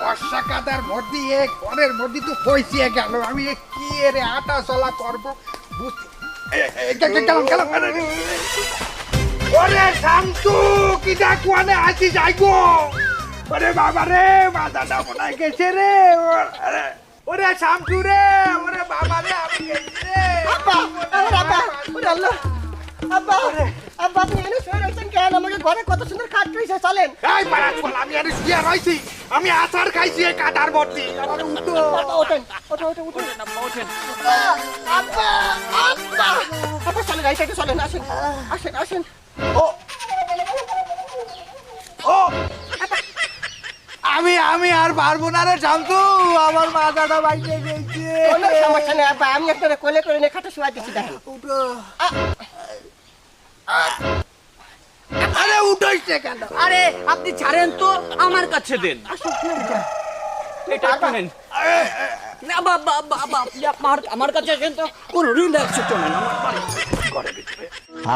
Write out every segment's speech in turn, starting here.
বর্ষা মধ্যে এ ঘরের মধ্যে তো পয়সিয়ে গেল। আমি কি রে আটা চলা করব? বুঝতে এ- এ- গেল গেল গেল ওরে আসি যাই গো ওরে বাবা রে মাথাটা মনে গেছে রে। ওরে, শান্তু রে ওরে বাবা রে আমি রে। আব্বা আব্বা আপনি এনে শুয়ে রয়েছেন কেন? আমাকে ঘরে কত সুন্দর রয়েছে চলেন। এই আমি আর শুয়ে রইছি আমি আচার খাইছি এ কাটার আমার উঠো ওঠেন আব্বা আব্বা আব্বা চলেন এই সাইডে চলেন আসেন আসেন আসেন। ও ও। আমি আমি আর পারব না রে শান্তু আমার মাথাটা বাইকে গেছে। কোনো সমস্যা নেই আব্বা আমি একটা কোলে করে নিয়ে খাটে শুয়ে দিচ্ছি দেখেন। উঠো। না কেন? আরে আপনি ছাড়েন তো আমার কাছে দেন? এটা একটু নেন। না বাবা বাবা আপনি আমার আমার কাছে আসেন তো। কোনো রিল্যাক্স হচ্ছে না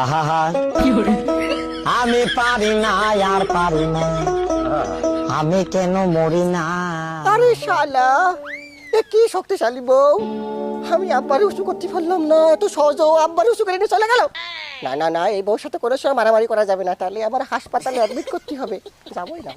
আমার আমি পারি না আর পারি না। আমি কেন মরি না? আরে শালা এ কি শক্তিশালী বউ? আমি আব্বারে উঁচু করতে পারলাম না, এত সহজ আব্বারে উঁচু করে চলে গেল। না না না, এই বউর সাথে কোনো সময় মারামারি করা যাবে না, তাহলে আবার হাসপাতালে অ্যাডমিট করতে হবে। যাবোই না।